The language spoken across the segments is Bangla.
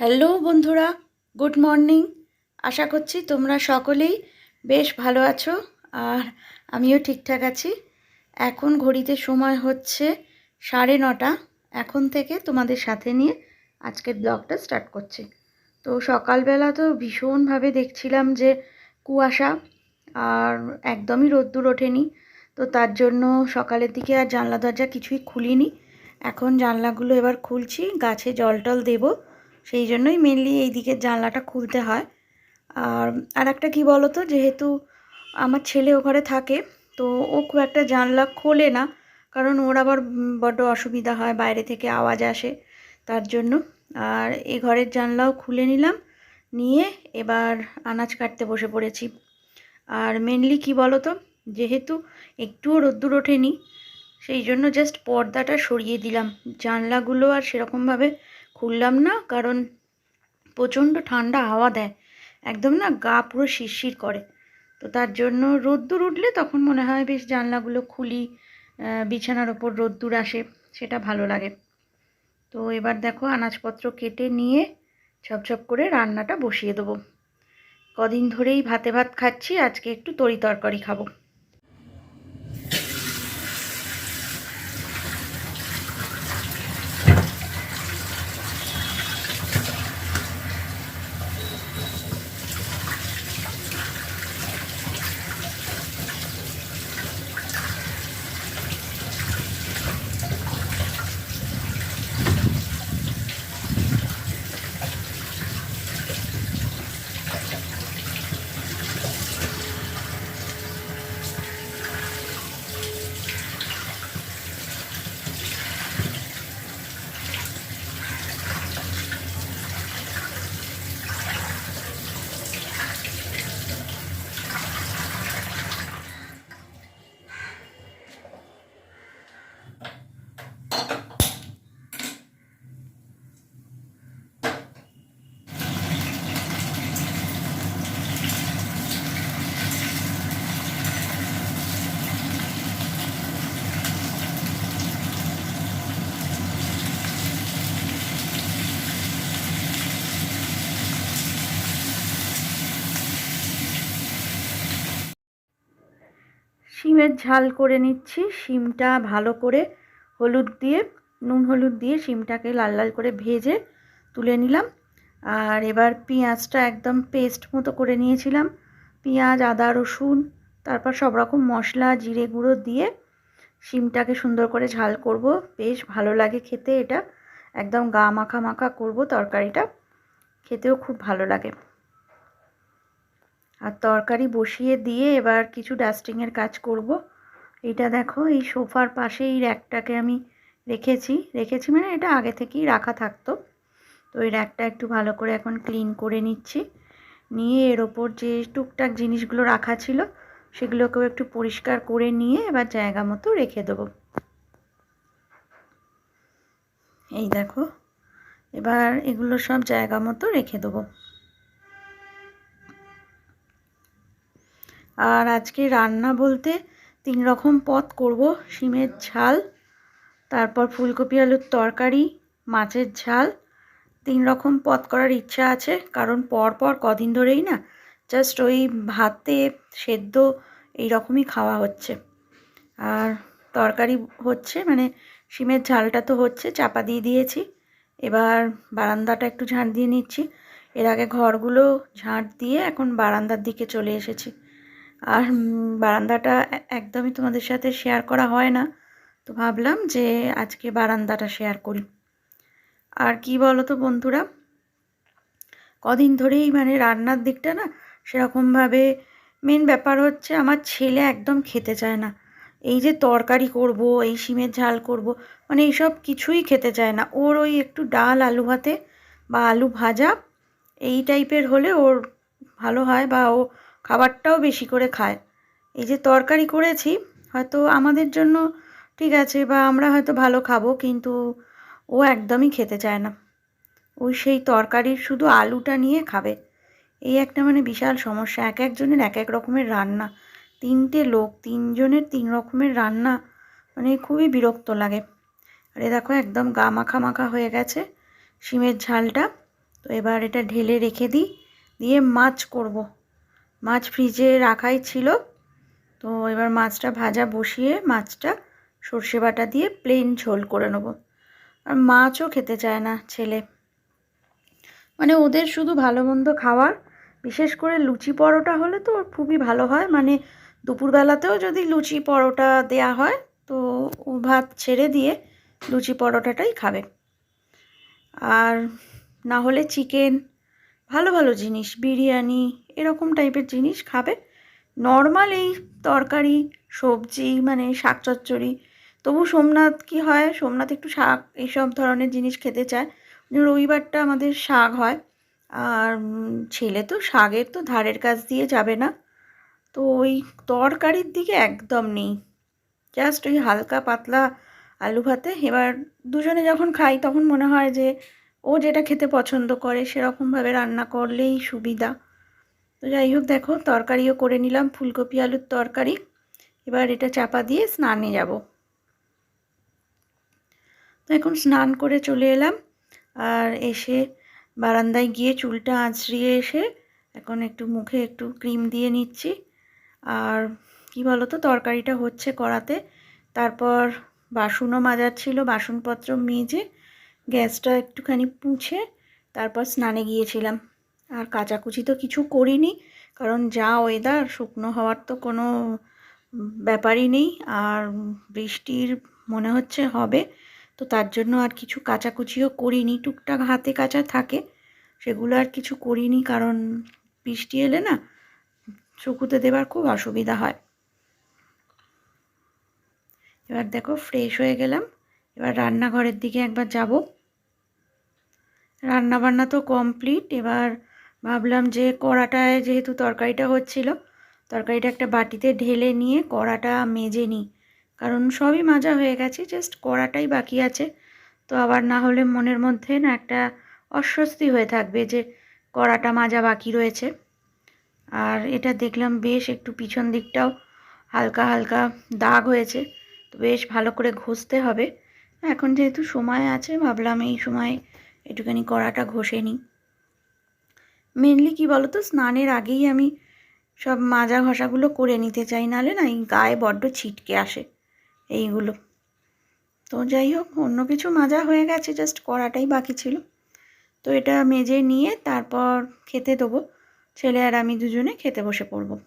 হ্যালো বন্ধুরা, গুড মর্নিং। আশা করছি তোমরা সকলেই বেশ ভালো আছো আর আমিও ঠিকঠাক আছি। এখন ঘড়িতে সময় হচ্ছে সাড়ে নটা। এখন থেকে তোমাদের সাথে নিয়ে আজকের ব্লগটা স্টার্ট করছি। তো সকালবেলা তো ভীষণভাবে দেখছিলাম যে কুয়াশা আর একদমই রোদ্দুর ওঠেনি। তো তার জন্য সকালের দিকে আর জানলা দরজা কিছুই খুলিনি। এখন জানলাগুলো এবার খুলছি, গাছে জল টল দেবো। সেই জন্যই মেনলি এই দিকের জানলাটা খুলতে হয়। আর আর একটা কী বলো তো যেহেতু আমার ছেলে ঘরে থাকে, তো ও খুব একটা জানলা খোলে না, কারণ ওর আবার বড্ড অসুবিধা হয়, বাইরে থেকে আওয়াজ আসে তার জন্য। আর এ ঘরের জানলাও খুলে নিলাম, নিয়ে এবার আনাজ কাটতে বসে পড়েছি। আর মেনলি কি বলো তো যেহেতু একটুও রোদ্দুর ওঠেনি, সেই জন্য জাস্ট পর্দাটা সরিয়ে দিলাম। জানলাগুলো আর সেরকমভাবে খুললাম না, কারণ প্রচণ্ড ঠান্ডা হাওয়া দেয়। একদম না গা পুরো শিরশির করে। তো তার জন্য রোদ্দুর উঠলে তখন মনে হয় বেশ জানলাগুলো খুলি বিছানার ওপর রোদ্দুর আসে, সেটা ভালো লাগে। তো এবার দেখো আনাজপত্র কেটে নিয়ে ঝপঝপ করে রান্নাটা বসিয়ে দেবো। কদিন ধরেই ভাতে ভাত খাচ্ছি, আজকে একটু তরি তরকারি খাব। শিমের ঝাল করে নিচ্ছি। শিমটা ভালো করে হলুদ দিয়ে, নুন হলুদ দিয়ে শিমটাকে লাল লাল করে ভেজে তুলে নিলাম। আর এবার পেঁয়াজটা একদম পেস্ট মতো করে নিয়েছিলাম। পেঁয়াজ, আদা, রসুন, তারপর সব রকম মশলা, জিরে গুঁড়ো দিয়ে শিমটাকে সুন্দর করে ঝাল করব। বেশ ভালো লাগে খেতে এটা। একদম গা মাখা মাখা করব তরকারিটা। খেতেও খুব ভালো লাগে। আর তরকারি বসিয়ে দিয়ে এবার কিছু ডাস্টিংয়ের কাজ করব। এটা দেখো, এই সোফার পাশে এই র্যাকটাকে আমি রেখেছি। রেখেছি মানে এটা আগে থেকেই রাখা থাকতো। তো এই র্যাকটা একটু ভালো করে এখন ক্লিন করে নিচ্ছি। নিয়ে এর ওপর যে টুকটাক জিনিসগুলো রাখা ছিল, সেগুলোকেও একটু পরিষ্কার করে নিয়ে এবার জায়গা মতো রেখে দেবো। এই দেখো, এবার এগুলো সব জায়গা মতো রেখে দেবো। আর আজকে রান্না বলতে তিন রকম পদ করব। শিমের ঝাল, তারপর ফুলকপি আলুর তরকারি, মাছের ঝাল। তিন রকম পদ করার ইচ্ছা আছে, কারণ পর পর কদিন ধরেই না জাস্ট ওই ভাতে সেদ্ধ এই রকমই খাওয়া হচ্ছে। আর তরকারি হচ্ছে মানে শিমের ঝালটা তো হচ্ছে, চাপা দিয়ে দিয়েছি। এবার বারান্দাটা একটু ঝাঁট দিয়ে নিচ্ছি। এর আগে ঘরগুলো ঝাঁট দিয়ে এখন বারান্দার দিকে চলে এসেছি। আর বারান্দাটা একদমই তোমাদের সাথে শেয়ার করা হয় না। তো ভাবলাম যে আজকে বারান্দাটা শেয়ার করি। আর কি বলো তো বন্ধুরা, কদিন ধরেই মানে রান্নার দিকটা না সেরকমভাবে মেন ব্যাপার হচ্ছে আমার ছেলে একদম খেতে চায় না। এই যে তরকারি করব, এই শিমের ঝাল করব মানে এইসব কিছুই খেতে চায় না। ওর ওই একটু ডাল, আলু ভাতে বা আলু ভাজা, এই টাইপের হলে ওর ভালো হয় বা ও খাবারটাও বেশি করে খায়। এই যে তরকারি করেছি, হয়তো আমাদের জন্য ঠিক আছে বা আমরা হয়তো ভালো খাব, কিন্তু ও একদমই খেতে চায় না। ওই সেই তরকারির শুধু আলুটা নিয়ে খাবে। এই একটা মানে বিশাল সমস্যা। এক একজনের এক এক রকমের রান্না। তিনটে লোক, তিনজনের তিন রকমের রান্না। মানে খুবই বিরক্ত লাগে। আর এ দেখো একদম গা মাখা মাখা হয়ে গেছে শিমের ঝালটা। তো এবার এটা ঢেলে রেখে দিই। দিয়ে মাছ করব। মাছ ফ্রিজে রাখাই ছিল। তো এবার মাছটা ভাজা বসিয়ে মাছটা সর্ষে বাটা দিয়ে প্লেন ঝোল করে নেব। আর মাছও খেতে চায় না ছেলে। মানে ওদের শুধু ভালো মন্দ খাওয়ার, বিশেষ করে লুচি পরোটা হলে তো খুবই ভালো হয়। মানে দুপুরবেলাতেও যদি লুচি পরোটা দেয়া হয়, তো ও ভাত ছেড়ে দিয়ে লুচি পরোটাটাই খাবে। আর না হলে চিকেন ভালো ভালো জিনিস, বিরিয়ানি, এরকম টাইপের জিনিস খাবে। নর্মাল এই তরকারি, সবজি মানে শাক চচ্চড়ি। তবু সোমনাথ কি হয়, সোমনাথ একটু শাক, এইসব ধরনের জিনিস খেতে চায়। রবিবারটা আমাদের শাক হয়। আর ছেলে তো শাকের তো ধারের কাছ দিয়ে যাবে না। তো ওই তরকারির দিকে একদম নেই। জাস্ট ওই হালকা পাতলা আলু ভাতে। এবার দুজনে যখন খাই, তখন মনে হয় যে ও যেটা খেতে পছন্দ করে সেরকমভাবে রান্না করলেই সুবিধা। তো যাই হোক দেখো, তরকারিও করে নিলাম, ফুলকপি, আলুর তরকারি। এবার এটা চাপা দিয়ে স্নানে যাব। তো এখন স্নান করে চলে এলাম, আর এসে বারান্দায় গিয়ে চুলটা আঁচড়িয়ে এসে এখন একটু মুখে একটু ক্রিম দিয়ে নিচ্ছি। আর কি বলো তো তরকারিটা হচ্ছে করাতে তারপর বাসনও মাজার ছিল, বাসনপত্র মেজে গ্যাসটা একটুখানি পুছে তারপর স্নানে গিয়েছিলাম। আর কাচাকুচি তো কিছু করিনি, কারণ যা ওয়েদার শুকনো হওয়ার তো কোনো ব্যাপারই নেই। আর বৃষ্টির মনে হচ্ছে হবে, তো তার জন্য আর কিছু কাচাকুচিও করিনি। টুকটাক হাতে কাচা থাকে, সেগুলো আর কিছু করিনি, কারণ বৃষ্টি এলে না শুকুতে দেবার খুব অসুবিধা হয়। এবার দেখো ফ্রেশ হয়ে গেলাম। এবার রান্নাঘরের দিকে একবার যাব। রান্না বান্না তো কমপ্লিট এবার ভাবলাম যে কড়াটায় যেহেতু তরকারিটা হচ্ছিল, তরকারিটা একটা বাটিতে ঢেলে নিয়ে কড়াটা মেজে নিই। কারণ সবই মাজা হয়ে গেছে জাস্ট কড়াটাই বাকি আছে। তো আবার না হলে মনের মধ্যে না একটা অস্বস্তি হয়ে থাকবে যে কড়াটা মাজা বাকি রয়েছে। আর এটা দেখলাম বেশ একটু পিছন দিকটাও হালকা হালকা দাগ হয়েছে, তো বেশ ভালো করে ঘষতে হবে। এখন যেহেতু সময় আছে, ভাবলাম এই সময় একটুখানি কড়াটা ঘষে নিই। মেনলি কি বলো তো স্নানের আগেই আমি সব মাজা ঘষাগুলো করে নিতে চাই, নাহলে না এই গায়ে বড্ড ছিটকে আসে এইগুলো। তো যাই হোক, অন্য কিছু মাজা হয়ে গেছে জাস্ট কড়াটাই বাকি ছিল। তো এটা মেজে নিয়ে তারপর খেতে দেবো। ছেলে আর আমি দুজনে খেতে বসে পড়ব।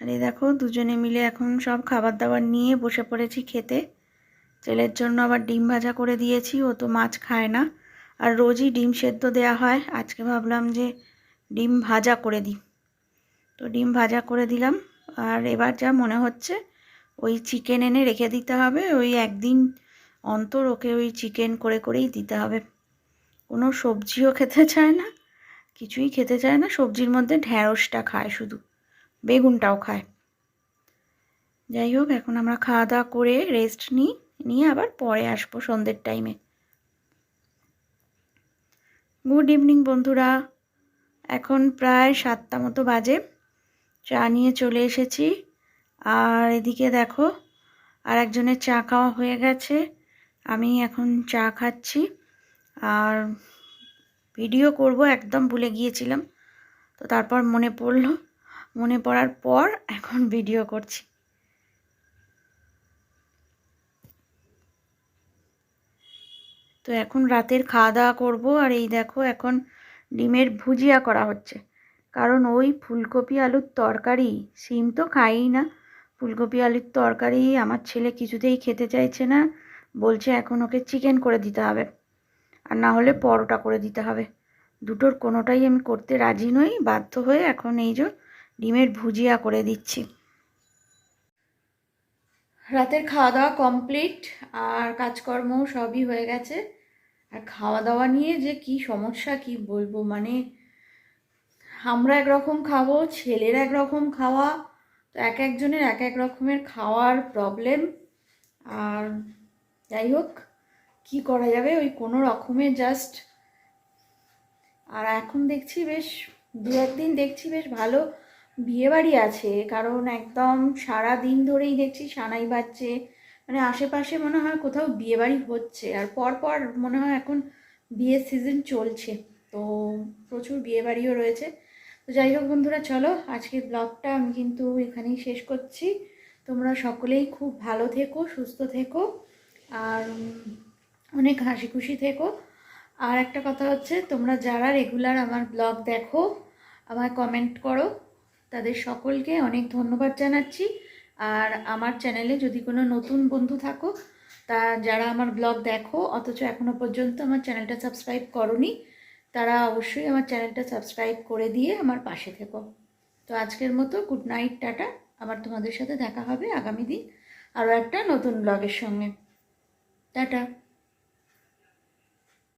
আর দেখো, দুজনে মিলে এখন সব খাবার দাবার নিয়ে বসে পড়েছি খেতে। ছেলের জন্য আবার ডিম ভাজা করে দিয়েছি, ও তো মাছ খায় না। আর রোজই ডিম সেদ্ধ দেওয়া হয়। আজকে ভাবলাম যে ডিম ভাজা করে দিই। তো ডিম ভাজা করে দিলাম। আর এবার যা মনে হচ্ছে, ওই চিকেন এনে রেখে দিতে হবে। ওই একদিন অন্তর ওকে ওই চিকেন করে করেই দিতে হবে। কোনো সবজিও খেতে চায় না, কিছুই খেতে চায় না। সবজির মধ্যে ঢ্যাঁড়সটা খায় শুধু, বেগুনটাও খায়। যাই হোক, এখন আমরা খাওয়া দাওয়া করে রেস্ট নিই। নিয়ে আবার পরে আসব সন্ধ্যের টাইমে গুড ইভিনিং বন্ধুরা। এখন প্রায় সাতটা মতো বাজে। চা নিয়ে চলে এসেছি। আর এদিকে দেখো আর একজনের চা খাওয়া হয়ে গেছে। আমি এখন চা খাচ্ছি। আর ভিডিও করব, একদম ভুলে গিয়েছিলাম। তো তারপর মনে পড়ল। মনে পড়ার পর এখন ভিডিও করছি। তো এখন রাতের খাওয়া দাওয়া করব আর এই দেখো এখন ডিমের ভুজিয়া করা হচ্ছে। কারণ ওই ফুলকপি আলুর তরকারি, সিম তো খাই না। ফুলকপি আলুর তরকারি আমার ছেলে কিছুতেই খেতে চাইছে না। বলছে এখন ওকে চিকেন করে দিতে হবে। আর না হলে পরোটা করে দিতে হবে। দুটোর কোনোটাই আমি করতে রাজি নই, বাধ্য হয়ে এখন এই যে ডিমের ভুজিয়া করে দিচ্ছি। রাতের খাওয়া দাওয়া কমপ্লিট আর কাজকর্ম সবই হয়ে গেছে। আর খাওয়া দাওয়া নিয়ে যে কি সমস্যা, কি বলব? মানে আমরা একরকম খাব, ছেলের একরকম খাওয়া, তো এক একজনের এক এক রকমের খাওয়ার প্রবলেম আর যাই হোক কি করা যাবে? ওই কোনো রকমে জাস্ট আর এখন দেখছি বেশ, দু একদিন দেখছি বেশ ভালো বিয়েবাড়ি আছে। কারণ একদম সারা দিন ধরেই দেখছি সানাই বাজছে মানে আশেপাশে মনে হয় কোথাও বিয়েবাড়ি হচ্ছে। আর পর পর মনে হয় এখন বিয়ের সিজন চলছে। তো প্রচুর বিয়ে বাড়িও রয়েছে। তো যাই হোক বন্ধুরা, চলো আজকের ব্লগটা আমি কিন্তু এখানেই শেষ করছি। তোমরা সকলেই খুব ভালো থেকো, সুস্থ থেকো, আর অনেক হাসি খুশি থেকো। আর একটা কথা হচ্ছে, তোমরা যারা রেগুলার আমার ব্লগ দেখো, আমায় কমেন্ট করো, তাদের সকলকে অনেক ধন্যবাদ জানাচ্ছি। আর আমার চ্যানেলে যদি কোনো নতুন বন্ধু থাকো, তা যারা আমার ব্লগ দেখো, অথচ এখনও পর্যন্ত আমার চ্যানেলটা সাবস্ক্রাইব করনি, তারা অবশ্যই আমার চ্যানেলটা সাবস্ক্রাইব করে দিয়ে আমার পাশে থেকো। তো আজকের মতো গুড নাইট টাটা। আবার তোমাদের সাথে দেখা হবে আগামী দিন আরও একটা নতুন ব্লগের সঙ্গে। টাটা।